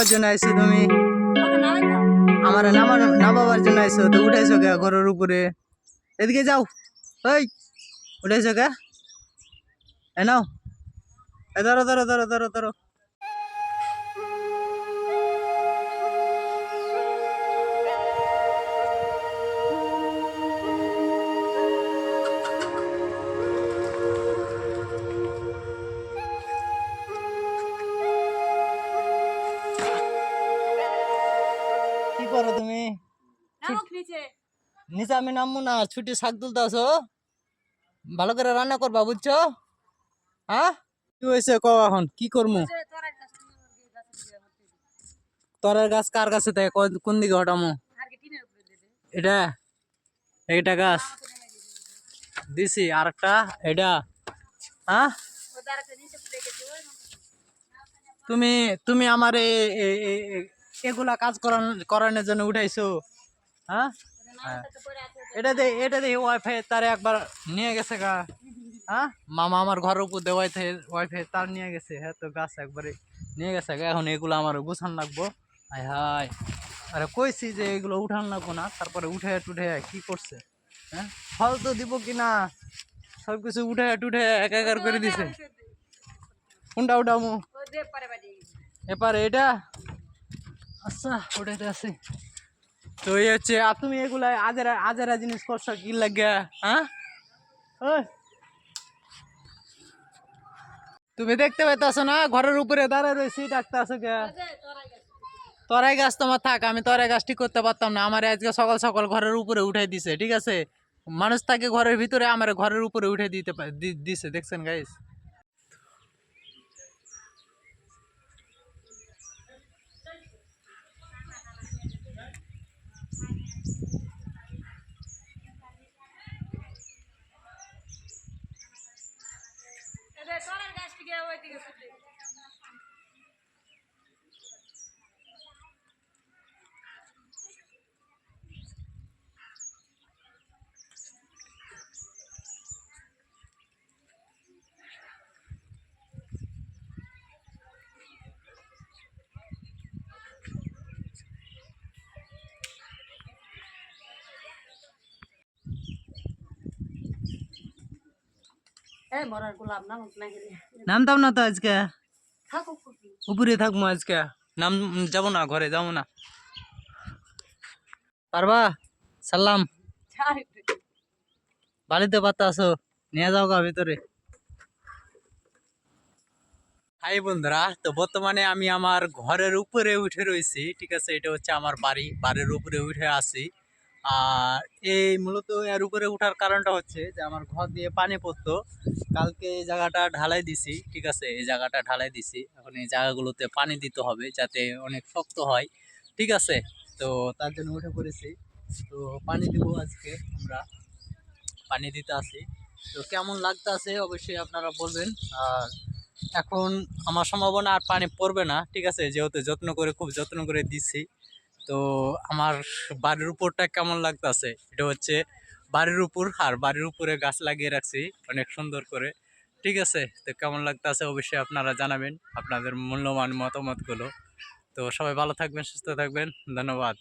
করবার জন্য আইছো তুমি? আমার নামার নামাবার জন্য আইছো। তো উঠাইছো কে ঘরের উপরে। এদিকে যাও। ওই উঠাইছো কে এ নাও। এ ধরো ধরো ধরো ধরো ধরো। করো তুমি? নিচে। আমি নামবো না ছুটি শাক তুলতে আসো। ভালো করে রান্না করবা বুঝছ? হ্যাঁ? কি হয়েছে ক এখন? কি করব তরের গাছ কার কাছে থাকে? কোন- দিকে হটামো? এটা? এইটা গাছ? দিছি আর একটা এটা হ্যাঁ। তুমি তুমি আমার এ- এ- এ- এ- এগুলা কাজ করান করানোর জন্য উঠাইছো? হ্যাঁ? ওটা। এটা দে এটা দিয়ে ওয়াইফাই তারে একবার নিয়ে গেছে গা। হ্যাঁ? মামা আমার ঘরের উপর দিয়ে ওয়াইফাই ওয়াইফাই তার নিয়ে গেছে। হ্যাঁ তো গাছ একবারে নিয়ে গেছে গা। এখন এগুলো আমার গুছান লাগবো। হায় হায়। আরে কইছি যে এগুলো উঠান লাগবো না। তারপরে উঠে টুঠে কি করছে? হ্যাঁ? ফল তো দিব কি না? সব কিছু উঠে টুঠে এক একার করে দিছে। কোনটা উঠামু ও দে পরে বাড়ি এবার এটা? আচ্ছা ওটাতে আছে। তো এই হচ্ছে আর তুমি এগুলা আজেরা আজেরা জিনিস করছ কি লাগে? হ্যাঁ? তুমি দেখতে পাইতেছো না? ঘরের উপরে দাঁড়ায় রয়েছি ডাকতে আছো কে? তোরাই গাছ তোমার থাক আমি তরাই গাছ ঠিক করতে পারতাম না। আমার আজকে সকাল সকাল ঘরের উপরে উঠাই দিছে ঠিক আছে? মানুষ থাকে ঘরের ভিতরে আমার ঘরের উপরে উঠে দিতে দিছে দেখছেন গাইস এ দে তোরাই গাছ থেকে ওই নামতাম না তো আজকে। উপরে থাকব আজকে। নাম যাব না ঘরে যাব না। পারবা? সালাম বাড়িতে পাতা আসো নিয়ে যাও গা ভিতরে। হাই বন্ধুরা তো বর্তমানে আমি আমার ঘরের উপরে উঠে রয়েছি ঠিক আছে? এটা হচ্ছে আমার বাড়ি বাড়ির উপরে উঠে আসি আর এই মূলত এর উপরে ওঠার কারণটা হচ্ছে যে আমার ঘর দিয়ে পানি পড়তো। কালকে এই জায়গাটা ঢালাই দিছি, ঠিক আছে? এই জায়গাটা ঢালাই দিছি। এখন এই জায়গাগুলোতে পানি দিতে হবে যাতে অনেক শক্ত হয়, ঠিক আছে? তো তার জন্য উঠে পড়েছি। তো পানি দিব আজকে আমরা। পানি দিতে আসি তো কেমন লাগতে আছে অবশ্যই আপনারা বলবেন। আর এখন আমার সম্ভাবনা আর পানি পড়বে না, ঠিক আছে? যেহেতু যত্ন করে, খুব যত্ন করে দিচ্ছি তো আমার বাড়ির উপরটা কেমন লাগতেছে? এটা হচ্ছে বাড়ির উপর, আর বাড়ির উপরে গাছ লাগিয়ে রাখছি অনেক সুন্দর করে। ঠিক আছে? তো কেমন লাগতেছে অবশ্যই আপনারা জানাবেন আপনাদের মূল্যবান মতামতগুলো। তো সবাই ভালো থাকবেন, সুস্থ থাকবেন। ধন্যবাদ।